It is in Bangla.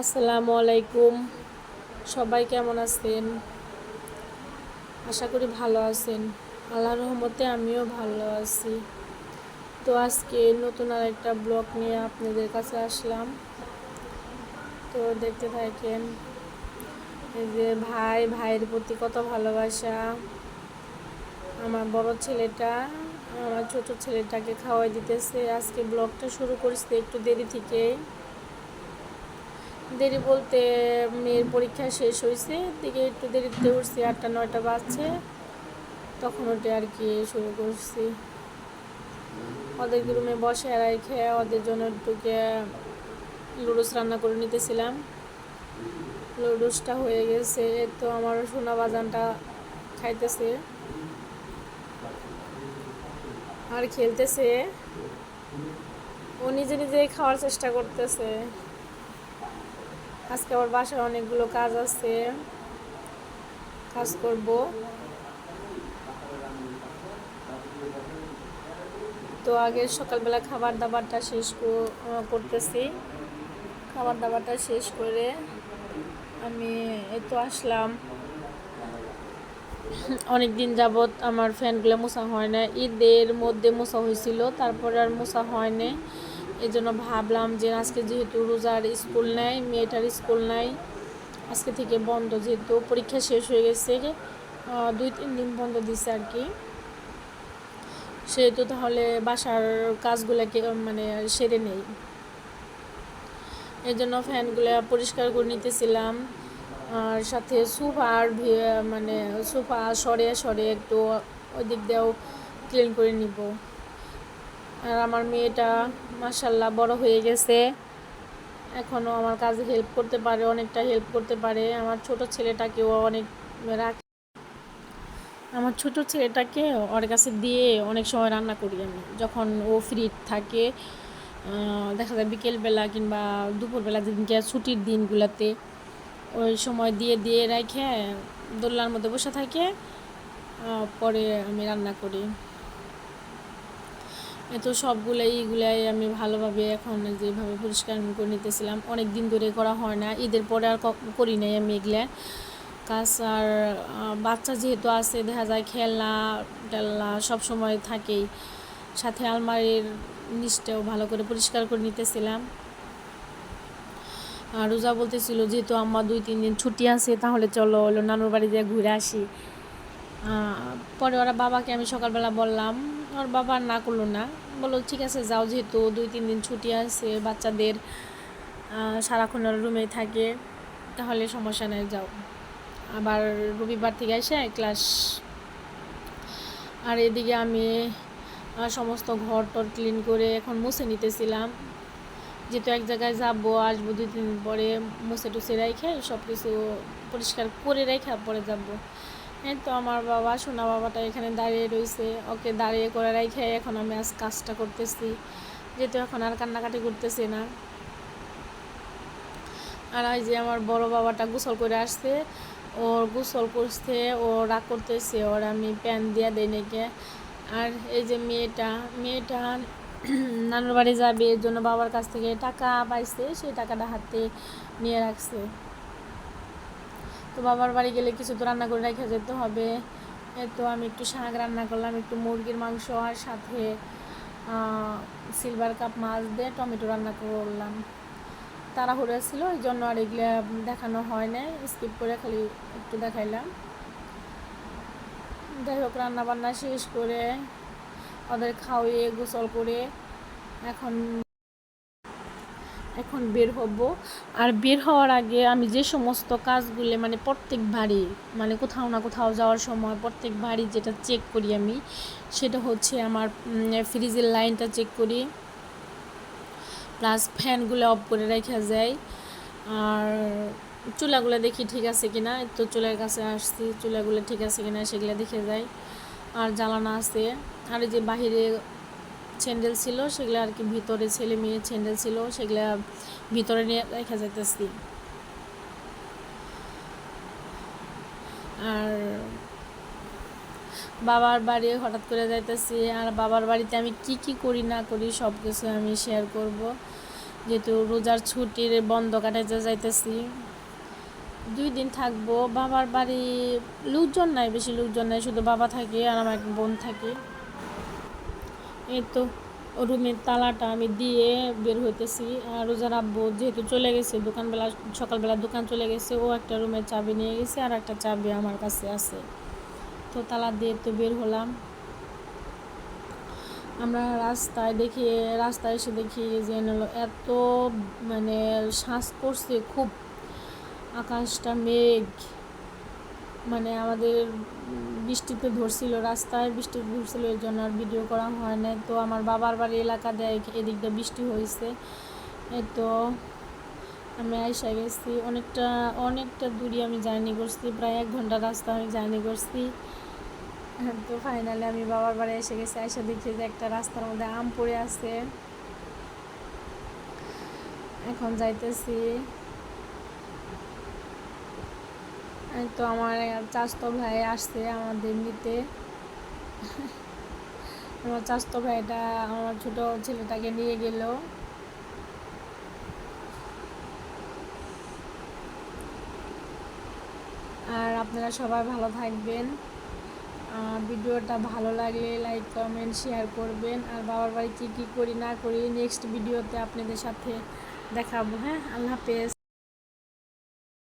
আসসালামু আলাইকুম। সবাই কেমন আছেন? আশা করি ভালো আছেন। আল্লাহ রহমতে আমিও ভালো আছি। তো আজকে নতুন আর একটা ব্লগ নিয়ে আপনাদের কাছে আসলাম। তো দেখতে থাকেন, এই যে ভাই, ভাইয়ের প্রতি কত ভালোবাসা। আমার বড় ছেলেটা, আমার ছোট ছেলেটাকে খাওয়াই দিতেছে। আজকে ব্লগটা শুরু করছে একটু দেরি থেকে দেরি বলতে মেয়ের পরীক্ষা শেষ হয়েছে। দিকে একটু দেরিতে উঠছি, আটটা, নয়টা বাজছে। তখন ওটা আর কি শুরু করছি ওদের রুমে বসে রেখে ওদের জন্য একটুকে লুডুস রান্না করে নিতেছিলাম। লুডুসটা হয়ে গেছে তো আমার সোনা বাজানটা খাইতেছে। আর খেলতেছে। ও নিজে নিজেই খাওয়ার চেষ্টা করতেছে। আজকে আমার বাসায় অনেকগুলো কাজ আছে। কাজ করব। তো আগে সকালবেলা খাবার দাবারটা শেষ করতেছি। খাবার দাবারটা শেষ করে আমি এই তো আসলাম। অনেক দিন যাবৎ আমার ফ্যানগুলো মোছা হয় না ঈদের মধ্যে মোছা হয়েছিল, তারপরে আর মোছা হয় না এই জন্য ভাবলাম যে আজকে যেহেতু রোজার স্কুল নেই, মেয়েটার স্কুল নাই, আজকে থেকে বন্ধ যেহেতু পরীক্ষা শেষ হয়ে গেছে দুই তিন দিন বন্ধ দিছে আর কি। সেহেতু তাহলে বাসার কাজগুলোকে মানে সেরে নেই। এই জন্য ফ্যানগুলো পরিষ্কার করে নিতেছিলাম। আর সাথে সোফার মানে সোফা সরে সরে একটু ওই দিক দিয়েও ক্লিন করে নিব। আর আমার মেয়েটা মাসাল্লাহ বড় হয়ে গেছে। এখনও আমার কাজে হেল্প করতে পারে, অনেকটা হেল্প করতে পারে। আমার ছোট ছেলেটাকেও অনেক রাখে। আমার ছোট ছেলেটাকে ওর কাছে দিয়ে অনেক সময় রান্না করি আমি। যখন ও ফ্রি থাকে দেখা যায় বিকেলবেলা কিংবা দুপুরবেলা যেদিনকে ছুটির দিনগুলোতে, ওই সময় দিয়ে দিয়ে রেখে দোলনার মধ্যে বসে থাকে পরে আমি রান্না করি। তো সবগুলাই, এগুলাই আমি ভালোভাবে এখন যেভাবে পরিষ্কার করে নিতেছিলাম অনেক দিন ধরে করা হয় না। ঈদের পরে আর করি নাই আমি এগুলা। কাজ আর বাচ্চা যেহেতু আছে, দেখা যায় খেলনা টেলনা সব সময় থাকেই। সাথে আলমারির নিচটাও ভালো করে পরিষ্কার করে নিতেছিলাম। আর রোজা বলতেছিল, যেহেতু আমার দুই, তিন দিন ছুটি আছে, তাহলে চলো, হলো নানুর বাড়ি দিয়ে ঘুরে আসি। পরে ওরা বাবাকে আমি সকালবেলা বললাম, ওর বাবা না করল না। বলল, ঠিক আছে, যাও যেহেতু দুই, তিন দিন ছুটি আছে, বাচ্চাদের সারাক্ষণ ওরা রুমেই থাকে, তাহলে সমস্যা নেই, যাও। আবার রবিবার থেকে এসে ক্লাস আর এদিকে আমি সমস্ত ঘর টর ক্লিন করে এখন মুছে নিতেছিলাম। যেহেতু এক জায়গায় যাব, আসব দুই দিন পরে মুছে টুছে রেখে সব কিছু পরিষ্কার করে রেখে পরে যাব। এই তো আমার বাবা, সোনা বাবাটা এখানে দাঁড়িয়ে রয়েছে ওকে দাঁড়িয়ে করে রেখে এখন আমি আজ কাজটা করতেছি। যেহেতু এখন আর কান্নাকাটি করতেছি না। আর এই যে আমার বড় বাবাটা গোসল করে আসছে। ওর গোসল করছে, ও রাগ করতেছে, ওর আমি প্যান দিয়ে দেই নাকি আর এই যে মেয়েটা মেয়েটা নানুর বাড়ি যাবে, এর জন্য বাবার কাছ থেকে টাকা পাইছে, সেই টাকাটা হাতে নিয়ে রাখছে। তো বাবার বাড়ি গেলে কিছু তো রান্না করে রেখে যেতে হবে। তো আমি একটু শাক রান্না করলাম, একটু মুরগির মাংস আর সাথে সিলভার কাপ মাছ দিয়ে টমেটো রান্না করলাম। তাড়াহুড়ো ছিল ওই জন্য আর এগুলো দেখানো হয় না স্কিপ করে খালি একটু দেখাইলাম। যাই হোক রান্না বান্না শেষ করে ওদের খাওয়িয়ে গোসল করে এখন এখন বের হব। আর বের হওয়ার আগে আমি যে সমস্ত কাজগুলো মানে প্রত্যেক বাড়ি মানে কোথাও না কোথাও যাওয়ার সময় প্রত্যেক বাড়ি যেটা চেক করি আমি, সেটা হচ্ছে আমার ফ্রিজের লাইনটা চেক করি। প্লাস ফ্যানগুলো অফ করে রেখে যায় আর চুলাগুলো দেখি ঠিক আছে কিনা তো চুলার কাছে আসছি, চুলাগুলো ঠিক আছে কিনা সেগুলো দেখে যাই। আর জ্বালানা আছে। আর এই যে বাহিরে স্যান্ডেল ছিল, সেগুলো আর কি ভিতরে ছেলে মেয়ে স্যান্ডেল ছিল, সেগুলো ভিতরে নিয়ে রেখে যাইতেছি। আর বাবার বাড়ি হঠাৎ করে যাইতেছি, আর বাবার বাড়িতে আমি কি কি করি না করি সব কিছু আমি শেয়ার করব। যেহেতু রোজার ছুটির বন্ধ কাটাইতে যাইতেছি, দুই দিন থাকব। বাবার বাড়ি লোকজন নাই, বেশি লোকজন নাই, শুধু বাবা থাকে আর আমার এক বোন থাকে। এই তো রুমের তালাটা আমি দিয়ে বের হইতেছি। আর রোজার আব্বু যেহেতু চলে গেছে, দোকানবেলা, সকালবেলা দোকান চলে গেছে, ও একটা রুমের চাবি নিয়ে গেছে আর একটা চাবি আমার কাছে আছে। তো তালা দিয়ে তো বের হলাম। আমরা রাস্তায় দেখি, রাস্তায় এসে দেখি যে এত মানে শ্বাস করছে খুব। আকাশটা মেঘ। মানে আমাদের বৃষ্টিতে ধরছিল, রাস্তায় বৃষ্টি ধরছিল, এর জন্য আর ভিডিও করা হয় না তো আমার বাবার বাড়ি এলাকা দেয় এদিকটা বৃষ্টি হয়েছে। তো আমি আইসা গেছি। অনেকটা অনেকটা দূরে আমি জার্নি করছি, প্রায় এক ঘণ্টা রাস্তা আমি জার্নি করছি। তো ফাইনালি আমি বাবার বাড়ি এসে গেছি, আইসা দেখছি যে একটা রাস্তার মধ্যে আম পড়ে আছে। এখন যাইতেছি এই তো আমার চাস্তো ভাই আসছে আমাদের নিতে আমার চাস্তো ভাইটা আমার ছোট ছেলেটাকে নিয়ে গেল। আর আপনারা সবাই ভালো থাকবেন। ভিডিওটা ভালো লাগলে লাইক, কমেন্ট, শেয়ার করবেন। আর বাবার বাড়ি কী কী করি না করি নেক্সট ভিডিওতে আপনাদের সাথে দেখাবো হ্যাঁ? আল্লাহ হাফেজ।